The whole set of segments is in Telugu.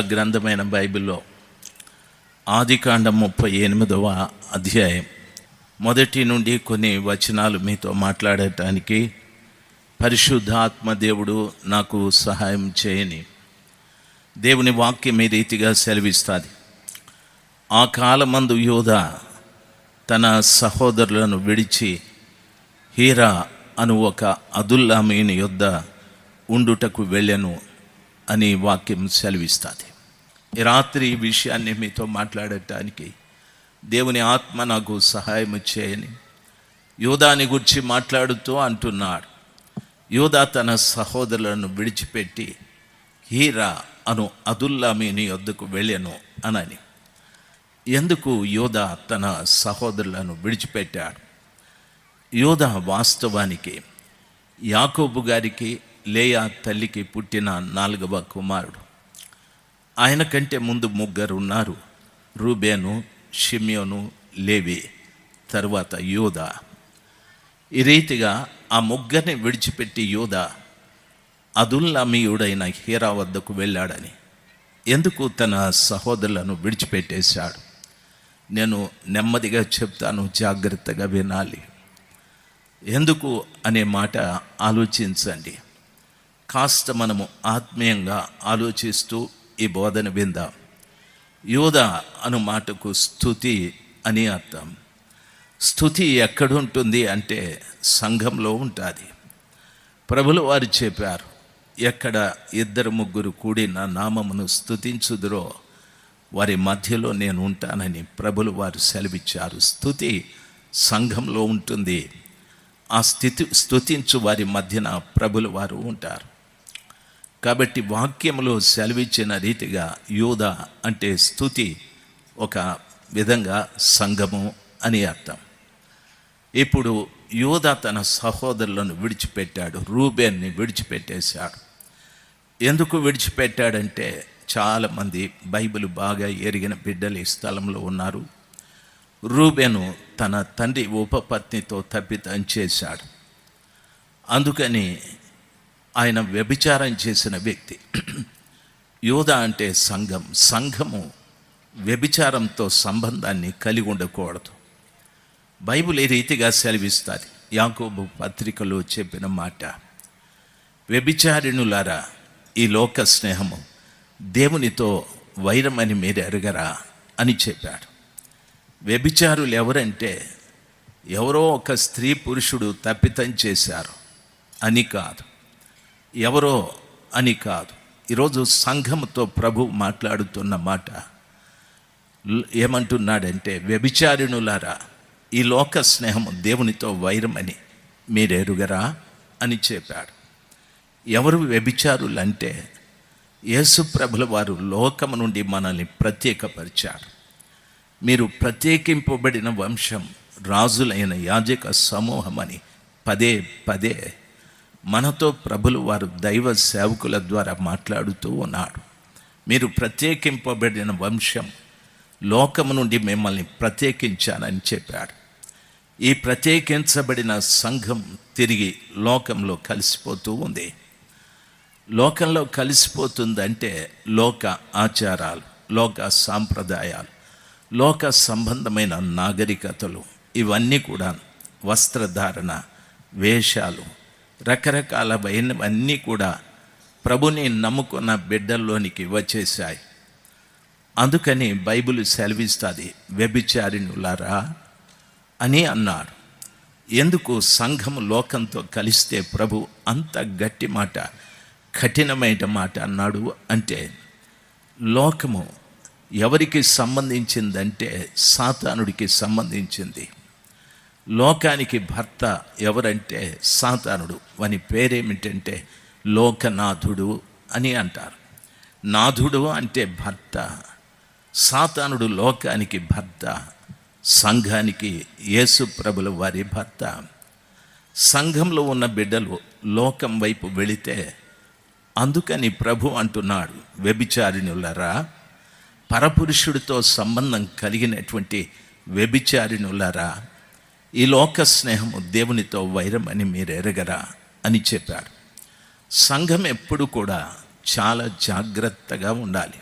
గ్రంథమైన బైబిల్లో ఆదికాండం ముప్పై ఎనిమిదవ అధ్యాయం. మొదటి నుండి కొన్ని వచనాలు మీతో మాట్లాడటానికి పరిశుద్ధాత్మ దేవుడు నాకు సహాయం చేయని దేవుని వాక్యం ఈ రీతిగా సెలవిస్తుంది. ఆ కాలమందు యోధ తన సహోదరులను విడిచి హీరా అను ఒక అదుల్లామీని యొద్ద ఉండుటకు వెళ్ళను అని వాక్యం సెలవిస్తుంది. ఈ రాత్రి ఈ విషయాన్ని మీతో మాట్లాడటానికి దేవుని ఆత్మ నాకు సహాయం చేయని. యోధాని గురించి మాట్లాడుతూ అంటున్నాడు. యోధా తన సహోదరులను విడిచిపెట్టి హీరా అను అదుల్లామీని వద్దకు వెళ్ళాను అనని. ఎందుకు యోధ తన సహోదరులను విడిచిపెట్టాడు? యోధ వాస్తవానికి యాకోబు గారికి లేయా తల్లికి పుట్టిన నాలుగవ కుమారుడు. ఆయన కంటే ముందు ముగ్గురు ఉన్నారు రూబేను షిమ్యోను లేవి తరువాత యోధ ఈ రీతిగా ఆ ముగ్గురిని విడిచిపెట్టి యోధ అదుల్లామీయుడైన హీరా వద్దకు వెళ్ళాడని. ఎందుకు తన సహోదరులను విడిచిపెట్టేశాడు? నేను నెమ్మదిగా చెప్తాను జాగ్రత్తగా వినాలి. ఎందుకు అనే మాట ఆలోచించండి. కాస్త మనము ఆత్మీయంగా ఆలోచిస్తూ ఈ బోధన విందాం. యోధ అను మాటకు స్థుతి అని అర్థం. స్థుతి ఎక్కడుంటుంది అంటే సంఘంలో ఉంటుంది. ప్రభులు వారు చెప్పారు ఎక్కడ ఇద్దరు ముగ్గురు కూడి నా నామమును స్థుతించుదురో వారి మధ్యలో నేను ఉంటానని ప్రభులు వారు సెలవిచ్చారు. స్థుతి సంఘంలో ఉంటుంది. ఆ స్థితి స్థుతించు వారి మధ్యన ప్రభులు వారు ఉంటారు. కాబట్టి వాక్యంలో సెలవిచ్చిన రీతిగా యూధ అంటే స్థుతి ఒక విధంగా సంఘము అని అర్థం. ఇప్పుడు యూధ తన సహోదరులను విడిచిపెట్టాడు రూబేన్ని విడిచిపెట్టేశాడు. ఎందుకు విడిచిపెట్టాడంటే చాలామంది బైబిల్ బాగా ఎరిగిన బిడ్డలు ఈ స్థలంలో ఉన్నారు. రూబేను తన తండ్రి ఉపపత్నితో తప్పితం చేశాడు. అందుకని ఆయన వ్యభిచారం చేసిన వ్యక్తి. యోధ అంటే సంఘం. సంఘము వ్యభిచారంతో సంబంధాన్ని కలిగి ఉండకూడదు. బైబిల్ ఏ రీతిగా సెలవిస్తుంది? యాకోబు పత్రికలో చెప్పిన మాట. వ్యభిచారిణులారా ఈ లోక స్నేహము దేవునితో వైరమని మీరు ఎరగరా అని చెప్పాడు. వ్యభిచారులు ఎవరంటే ఎవరో ఒక స్త్రీ పురుషుడు తప్పితం చేశారు అని కాదు. ఎవరో అని కాదు. ఈరోజు సంఘంతో ప్రభు మాట్లాడుతున్న మాట ఏమంటున్నాడంటే వ్యభిచారిణులారా ఈ లోక స్నేహం దేవునితో వైరమని మీరెరుగరా అని చెప్పాడు. ఎవరు వ్యభిచారులంటే యేసుప్రభుల వారు లోకము నుండి మనల్ని ప్రత్యేకపరిచారు. మీరు ప్రత్యేకింపబడిన వంశం రాజులైన యాజక సమూహం అని పదే పదే మనతో ప్రభులు వారు దైవ సేవకుల ద్వారా మాట్లాడుతూ ఉన్నాడు మీరు ప్రత్యేకింపబడిన వంశం లోకము నుండి మిమ్మల్ని ప్రత్యేకించానని చెప్పాడు. ఈ ప్రత్యేకించబడిన సంఘం తిరిగి లోకంలో కలిసిపోతూ ఉంది. లోకంలో కలిసిపోతుందంటే లోక ఆచారాలు లోక సాంప్రదాయాలు లోక సంబంధమైన నాగరికతలు ఇవన్నీ కూడా వస్త్రధారణ వేషాలు రకరకాలమైనవన్నీ కూడా ప్రభుని నమ్ముకున్న బిడ్డల్లోనికి వచ్చేసాయి అందుకని బైబిల్ సెలవిస్తుంది వ్యభిచారిణులారా అని అన్నాడు ఎందుకు సంఘం లోకంతో కలిస్తే ప్రభు అంత గట్టి మాట కఠినమైన మాట అన్నాడు అంటే లోకము ఎవరికి సంబంధించిందంటే సాతానుడికి సంబంధించింది. లోకానికి భర్త ఎవరంటే సాతానుడు. వాని పేరేమిటంటే లోకనాథుడు అని అంటారు. నాథుడు అంటే భర్త. సాతానుడు లోకానికి భర్త. సంఘానికి యేసు ప్రభుల వారి భర్త. సంఘంలో ఉన్న బిడ్డలు లోకం వైపు వెళితే అందుకని ప్రభు అంటున్నాడు వ్యభిచారిణులరా పరపురుషుడితో సంబంధం కలిగినటువంటి వ్యభిచారిణులరా ఈ లోక స్నేహము దేవునితో వైరం అని మీరు ఎరగరా అని చెప్పారు సంఘం ఎప్పుడు కూడా చాలా జాగ్రత్తగా ఉండాలి.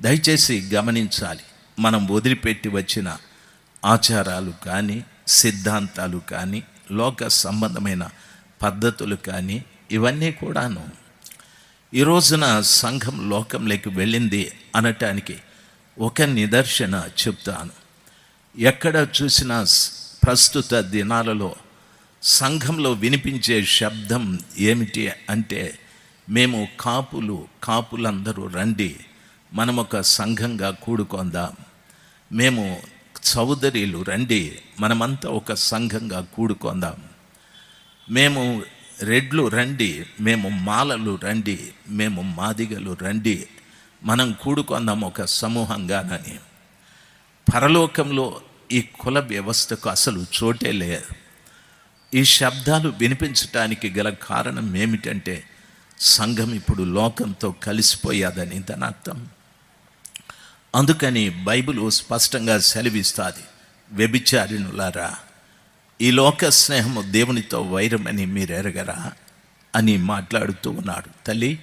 దయచేసి గమనించాలి. మనం వదిలిపెట్టి వచ్చిన ఆచారాలు కానీ సిద్ధాంతాలు కానీ లోక సంబంధమైన పద్ధతులు కానీ ఇవన్నీ కూడాను ఈ రోజున సంఘం లోకంలోకి వెళ్ళింది అనటానికి ఒక నిదర్శన చెప్తాను. ఎక్కడ చూసినా ప్రస్తుత దినాలలో సంఘంలో వినిపించే శబ్దం ఏమిటి అంటే మేము కాపులు కాపులందరూ రండి మనం ఒక సంఘంగా కూడుకొందాం. మేము సోదరీలు రండి మనమంతా ఒక సంఘంగా కూడుకొందాం. మేము రెడ్లు రండి మేము మాలలు రండి మేము మాదిగలు రండి మనం కూడుకొందాం ఒక సమూహంగానని. పరలోకంలో ఈ కుల వ్యవస్థకు అసలు చోటే లేదు. ఈ శబ్దాలు వినిపించటానికి గల కారణం ఏమిటంటే సంఘం ఇప్పుడు లోకంతో కలిసిపోయాదని దాని అర్థం అందుకని బైబిల్ స్పష్టంగా సెలవిస్తుంది వ్యభిచారిణులారా ఈ లోక స్నేహము దేవునితో వైరమని మీరు ఎరగరా అని మాట్లాడుతూ ఉన్నాడు. తల్లి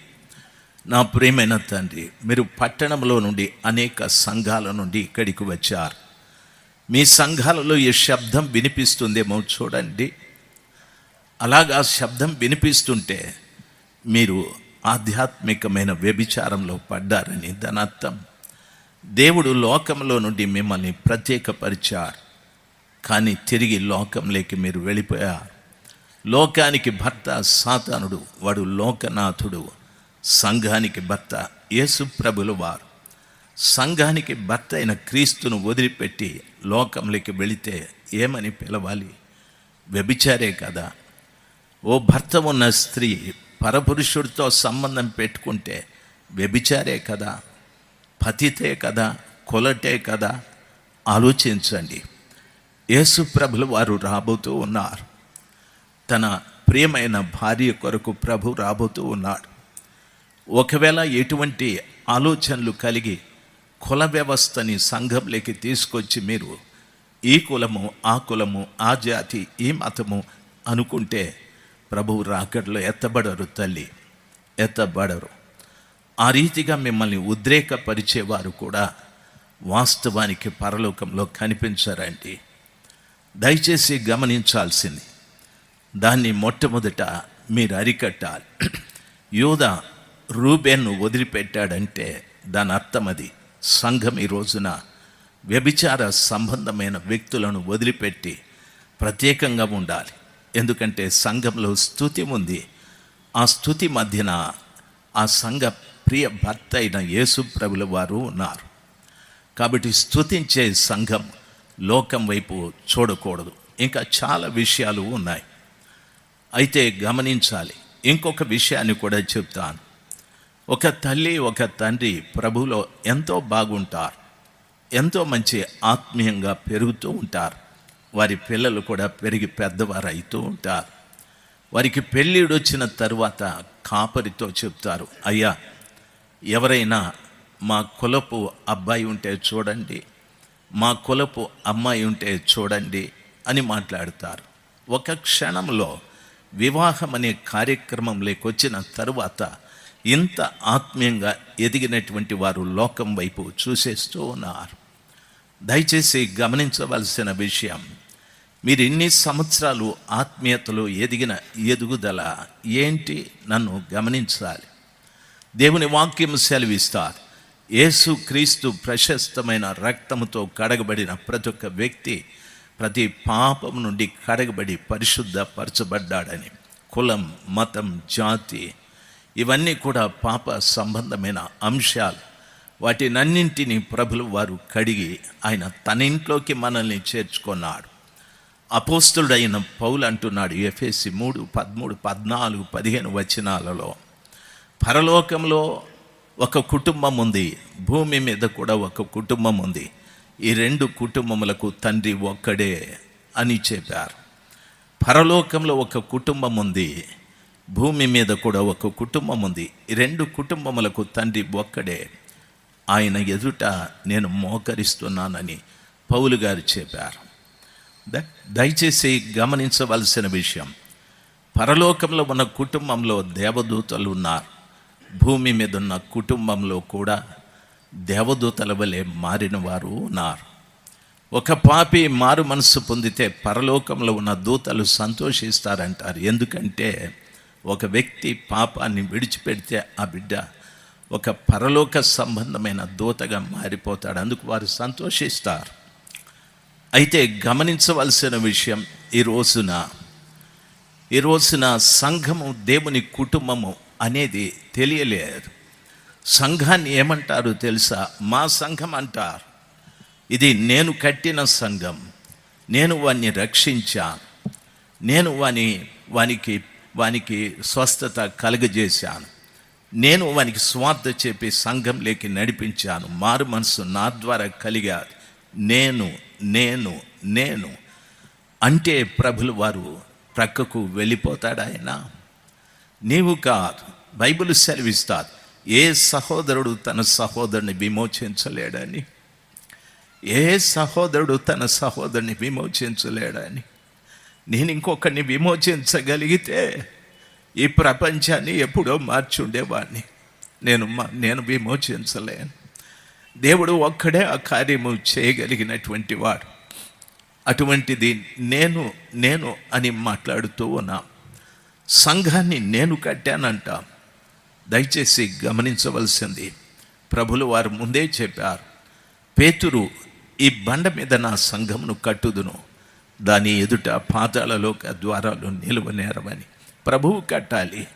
నా ప్రేమైన తండ్రి మీరు పట్టణంలో నుండి అనేక సంఘాల నుండి ఇక్కడికి వచ్చారు. మీ సంఘాలలో ఈ శబ్దం వినిపిస్తుందేమో చూడండి. అలాగా శబ్దం వినిపిస్తుంటే మీరు ఆధ్యాత్మికమైన వ్యభిచారంలో పడ్డారని దాని అర్థం దేవుడు లోకంలో నుండి మిమ్మల్ని ప్రత్యేకపరిచారు. కానీ తిరిగి లోకంలోకి మీరు వెళ్ళిపోయారు. లోకానికి భర్త సాతానుడు వాడు లోకనాథుడు సంఘానికి భర్త యేసు ప్రభులు వారు. సంఘానికి భర్త అయిన క్రీస్తును వదిలిపెట్టి లోకంలోకి వెళితే ఏమని పిలవాలి? వ్యభిచారే కదా. ఓ భర్త ఉన్న స్త్రీ పరపురుషుడితో సంబంధం పెట్టుకుంటే వ్యభిచారే కదా? పతితే కదా? కొలటే కదా? ఆలోచించండి. యేసుప్రభులు వారు రాబోతూ ఉన్నారు. తన ప్రియమైన భార్య కొరకు ప్రభు రాబోతూ ఉన్నాడు. ఒకవేళ ఎటువంటి ఆలోచనలు కలిగి కుల వ్యవస్థని సంఘంలోకి తీసుకొచ్చి మీరు ఈ కులము ఆ కులము ఆ జాతి ఈ మతము అనుకుంటే ప్రభువు రాకడలో ఎత్తబడరు తల్లి ఎత్తబడరు. ఆ రీతిగా మిమ్మల్ని ఉద్రేకపరిచేవారు కూడా వాస్తవానికి పరలోకంలో కనిపించారండి. దయచేసి గమనించాల్సింది దాన్ని మొట్టమొదట మీరు అరికట్టాలి. యోధ రూబేన్ను వదిలిపెట్టాడంటే దాని అర్థం అది సంఘం ఈ రోజున వ్యభిచార సంబంధమైన వ్యక్తులను వదిలిపెట్టి ప్రత్యేకంగా ఉండాలి. ఎందుకంటే సంఘంలో స్థుతి ఉంది. ఆ స్థుతి మధ్యన ఆ సంఘ ప్రియ భర్త అయిన యేసు ప్రభుల వారు ఉన్నారు. కాబట్టి స్థుతించే సంఘం లోకం వైపు చూడకూడదు. ఇంకా చాలా విషయాలు ఉన్నాయి. అయితే గమనించాలి. ఇంకొక విషయాన్ని కూడా చెప్తాను. ఒక తల్లి ఒక తండ్రి ప్రభులో ఎంతో బాగుంటారు. ఎంతో మంచి ఆత్మీయంగా పెరుగుతూ ఉంటారు. వారి పిల్లలు కూడా పెరిగి పెద్దవారు అవుతూ ఉంటారు. వారికి పెళ్ళిడు వచ్చిన తరువాత కాపరితో చెప్తారు అయ్యా ఎవరైనా మా కులపు అబ్బాయి ఉంటే చూడండి మా కులపు అమ్మాయి ఉంటే చూడండి అని మాట్లాడతారు. ఒక క్షణంలో వివాహం అనే కార్యక్రమంలోకి వచ్చిన తరువాత ఇంత ఆత్మీయంగా ఎదిగినటువంటి వారు లోకం వైపు చూసేస్తూ ఉన్నారు. దయచేసి గమనించవలసిన విషయం మీరు ఇన్ని సంవత్సరాలు ఆత్మీయతలో ఎదిగిన ఎదుగుదల ఏంటి నన్ను గమనించాలి. దేవుని వాక్యం సెలవిస్తారు యేసు క్రీస్తు ప్రశస్తమైన రక్తముతో కడగబడిన ప్రతి ఒక్క వ్యక్తి ప్రతి పాపం నుండి కడగబడి పరిశుద్ధపరచబడ్డాడని కులం మతం జాతి ఇవన్నీ కూడా పాప సంబంధమైన అంశాలు. వాటినన్నింటినీ ప్రభులు వారు కడిగి ఆయన తన ఇంట్లోకి మనల్ని చేర్చుకున్నాడు. అపోస్తుడైన పౌలు అంటున్నాడు ఎఫ్ఎసి మూడు పదమూడు పద్నాలుగు పదిహేను వచనాలలో పరలోకంలో ఒక కుటుంబం ఉంది భూమి మీద కూడా ఒక కుటుంబం ఉంది. ఈ రెండు కుటుంబములకు తండ్రి ఒక్కడే అని చెప్పారు. పరలోకంలో ఒక కుటుంబం ఉంది భూమి మీద కూడా ఒక కుటుంబం ఉంది. రెండు కుటుంబములకు తండ్రి ఒక్కడే. ఆయన ఎదుట నేను మోకరిస్తున్నానని పౌలు గారు చెప్పారు. ద- దయచేసి గమనించవలసిన విషయం. పరలోకంలో ఉన్న కుటుంబంలో దేవదూతలు ఉన్నారు. భూమి మీద ఉన్న కుటుంబంలో కూడా దేవదూతల వలె మారిన వారు ఉన్నారు. ఒక పాపి మారు మనస్సు పొందితే పరలోకంలో ఉన్న దూతలు సంతోషిస్తారంటారు. ఎందుకంటే ఒక వ్యక్తి పాపాన్ని విడిచిపెడితే ఆ బిడ్డ ఒక పరలోక సంబంధమైన దూతగా మారిపోతాడు. అందుకు వారు సంతోషిస్తారు. అయితే గమనించవలసిన విషయం ఈ రోజున ఈ రోజున సంఘము దేవుని కుటుంబము అనేది తెలియలేదు. సంఘాన్ని ఏమంటారు తెలుసా? మా సంఘం అంటారు. ఇది నేను కట్టిన సంఘం. నేను వాన్ని రక్షించాను. నేను వాని వానికి వానికి స్వస్థత కలుగజేశాను. నేను వానికి స్వార్థ చెప్పి సంఘంలోకి నడిపించాను. మారు మనసు నా ద్వారా కలిగారు నేను నేను నేను. అంటే ప్రభులు వారు ప్రక్కకు వెళ్ళిపోతాడు ఆయన? నీవు కాదు. బైబిల్ సెలవిస్తాది. ఏ సహోదరుడు తన సహోదరుని విమోచించలేడని? ఏ సహోదరుడు తన సహోదరుని విమోచించలేడని? నేను ఇంకొకరిని విమోచించగలిగితే ఈ ప్రపంచాన్ని ఎప్పుడో మార్చుండేవాడిని నేను మా- నేను విమోచించలేను. దేవుడు ఒక్కడే ఆ కార్యము చేయగలిగినటువంటి వాడు. అటువంటిది నేను నేను అని మాట్లాడుతూ ఉన్నా. సంఘాన్ని నేను కట్టానంట. దయచేసి గమనించవలసింది. ప్రభులు వారు ముందే చెప్పారు. పేతురు ఈ బండ మీద నా సంఘమును కట్టుదును. దాని ఎదుట పాతాళలోక ద్వారాలు నిలువనేరమని ప్రభువు కట్టాలి.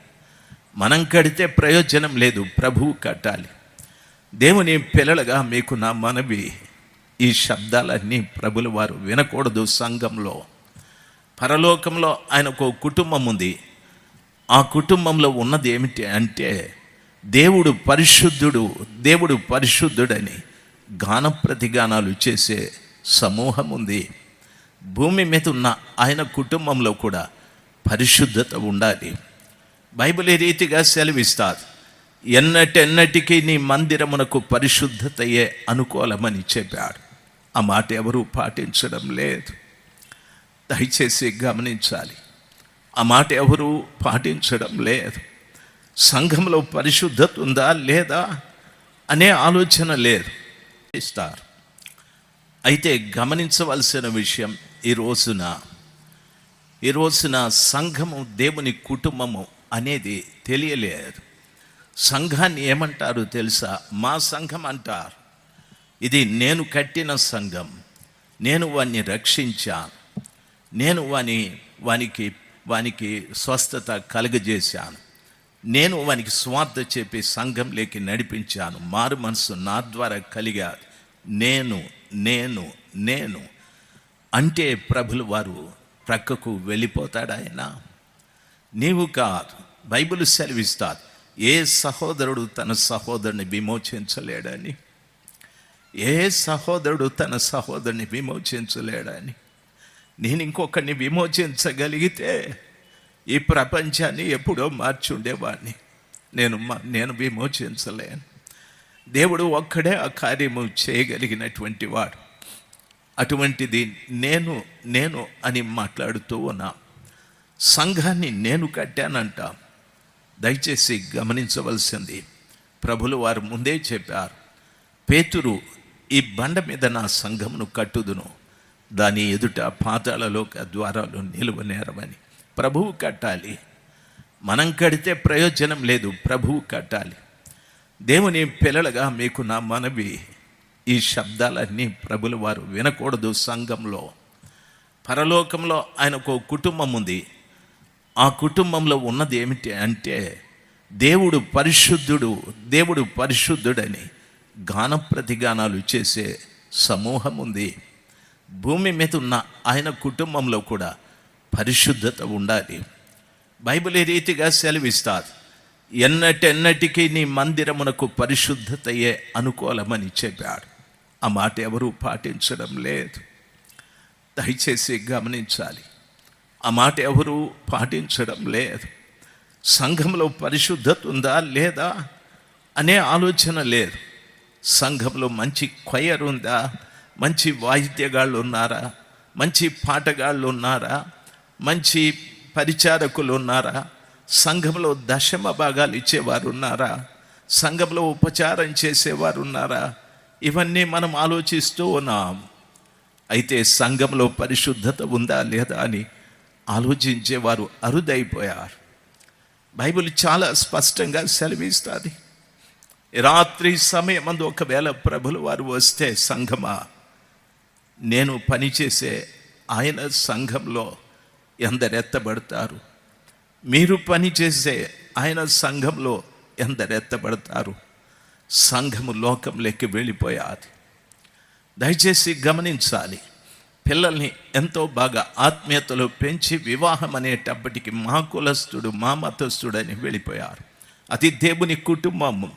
మనం కడితే ప్రయోజనం లేదు ప్రభువు కట్టాలి. దేవుని పిల్లలుగా మీకు నా మనవి. ఈ శబ్దాలన్నీ ప్రభుల వారు వినకూడదు సంఘంలో. పరలోకంలో ఆయనకు కుటుంబం ఉంది. ఆ కుటుంబంలో ఉన్నది ఏమిటి అంటే దేవుడు పరిశుద్ధుడు దేవుడు పరిశుద్ధుడని గాన ప్రతిగానాలు చేసే సమూహం ఉంది. భూమి మీద ఉన్న ఆయన కుటుంబంలో కూడా పరిశుద్ధత ఉండాలి. బైబిల్ ఈ రీతిగా సెలవిస్తారు ఎన్నటెన్నటికీ నీ మందిరమునకు పరిశుద్ధతయే అనుకూలమని చెప్పాడు. ఆ మాట ఎవరూ పాటించడం లేదు. దయచేసి గమనించాలి. ఆ మాట ఎవరూ పాటించడం లేదు. సంఘంలో పరిశుద్ధత ఉందా లేదా అనే ఆలోచన లేదు. ఇస్తారు. అయితే గమనించవలసిన విషయం ఈ రోజున ఈ రోజున సంఘము దేవుని కుటుంబము అనేది తెలియలేదు. సంఘాన్ని ఏమంటారు తెలుసా? మా సంఘం అంటారు. ఇది నేను కట్టిన సంఘం. నేను వాన్ని రక్షించాను నేను వాని వానికి వానికి స్వస్థత కలుగజేశాను. నేను వానికి స్వార్థ చెప్పి సంఘంలోకి నడిపించాను. మారు మనసు నా ద్వారా కలిగా నేను నేను నేను. అంటే ప్రభులు వారు ప్రక్కకు వెళ్ళిపోతాడు ఆయన. నీవు కాదు బైబిల్ సెలవిస్తారు ఏ సహోదరుడు తన సహోదరుని విమోచించలేడని. ఏ సహోదరుడు తన సహోదరుని విమోచించలేడని. నేను ఇంకొకరిని విమోచించగలిగితే ఈ ప్రపంచాన్ని ఎప్పుడో మార్చుండేవాడిని. నేను నేను విమోచించలేను. దేవుడు ఒక్కడే ఆ కార్యము చేయగలిగినటువంటి వాడు. అటువంటిది నేను నేను అని మాట్లాడుతూ ఉన్నా. సంఘాన్ని నేను కట్టానంట. దయచేసి గమనించవలసింది. ప్రభులు వారు ముందే చెప్పారు. పేతురు ఈ బండ మీద నా సంఘమును కట్టుదును. దాని ఎదుట పాతాళలోక ద్వారాలు నిలువనేరవని ప్రభువు కట్టాలి. మనం కడితే ప్రయోజనం లేదు ప్రభువు కట్టాలి. దేవుని పిల్లలుగా మీకు నా మనవి. ఈ శబ్దాలన్నీ ప్రభుల వారు వినకూడదు సంఘంలో. పరలోకంలో ఆయనకు కుటుంబం ఉంది. ఆ కుటుంబంలో ఉన్నది ఏమిటి అంటే దేవుడు పరిశుద్ధుడు దేవుడు పరిశుద్ధుడని గాన ప్రతిగానాలు చేసే సమూహం ఉంది. భూమి మీద ఉన్న ఆయన కుటుంబంలో కూడా పరిశుద్ధత ఉండాలి. బైబిల్ ఈ రీతిగా సెలవిస్తారు? ఎన్నటెన్నటికీ నీ మందిరమునకు పరిశుద్ధతయే అనుకూలమని చెప్పాడు. ఆ మాట ఎవరూ పాటించడం లేదు. దయచేసి గమనించాలి. ఆ మాట ఎవరూ పాటించడం లేదు. సంఘంలో పరిశుద్ధత ఉందా లేదా అనే ఆలోచన లేదు. సంఘంలో మంచి క్వయర్ ఉందా? మంచి వాయిద్యగాళ్ళు ఉన్నారా? మంచి పాటగాళ్ళు ఉన్నారా? మంచి పరిచారకులు ఉన్నారా? సంఘంలో దశమ భాగాలు ఇచ్చేవారు ఉన్నారా? సంఘంలో ఉపచారం చేసేవారు ఉన్నారా? ఇవన్నీ మనం ఆలోచిస్తూ ఉన్నాం. అయితే సంఘంలో పరిశుద్ధత ఉందా లేదా అని ఆలోచించేవారు అరుదైపోయారు. బైబిల్ చాలా స్పష్టంగా సెలవిస్తుంది. రాత్రి సమయమందు ఒకవేళ ప్రభులు వారు వస్తే సంఘమా? నేను పనిచేసే ఆయన సంఘంలో ఎందరెత్తబడతారు? మీరు పనిచేసే ఆయన సంఘంలో ఎందరెత్తబడతారు? సంఘము లోకంలోకి వెళ్ళిపోయాది. దయచేసి గమనించాలి పిల్లల్ని ఎంతో బాగా ఆత్మీయతలో పెంచి వివాహం అనేటప్పటికి మా కులస్థుడు మా మతస్థుడు అని వెళ్ళిపోయారు. అది దేవుని కుటుంబము.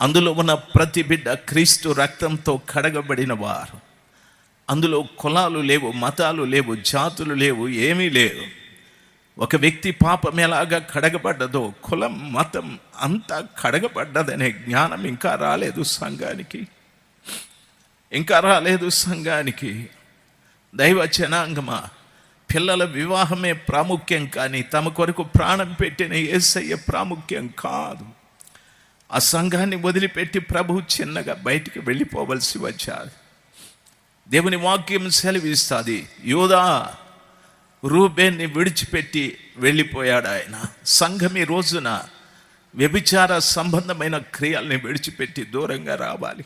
అందులో ఉన్న ప్రతి బిడ్డ క్రీస్తు రక్తంతో కడగబడిన వారు. అందులో కులాలు లేవు మతాలు లేవు జాతులు లేవు ఏమీ లేవు. ఒక వ్యక్తి పాపం ఎలాగా కడగబడ్డదో కులం మతం అంతా కడగబడ్డదనే జ్ఞానం ఇంకా రాలేదు సంఘానికి. ఇంకా రాలేదు సంఘానికి. దైవ జనాంగమా పిల్లల వివాహమే ప్రాముఖ్యం కానీ తమ కొరకు ప్రాణం పెట్టిన ఏసయ్య ప్రాముఖ్యం కాదు. ఆ సంఘాన్ని వదిలిపెట్టి ప్రభు చిన్నగా బయటికి వెళ్ళిపోవలసి వచ్చారు. దేవుని వాక్యం సెలవిస్తుంది యోధా రూబేన్ని విడిచిపెట్టి వెళ్ళిపోయాడు ఆయన. సంఘం ఈ రోజున వ్యభిచార సంబంధమైన క్రియల్ని విడిచిపెట్టి దూరంగా రావాలి.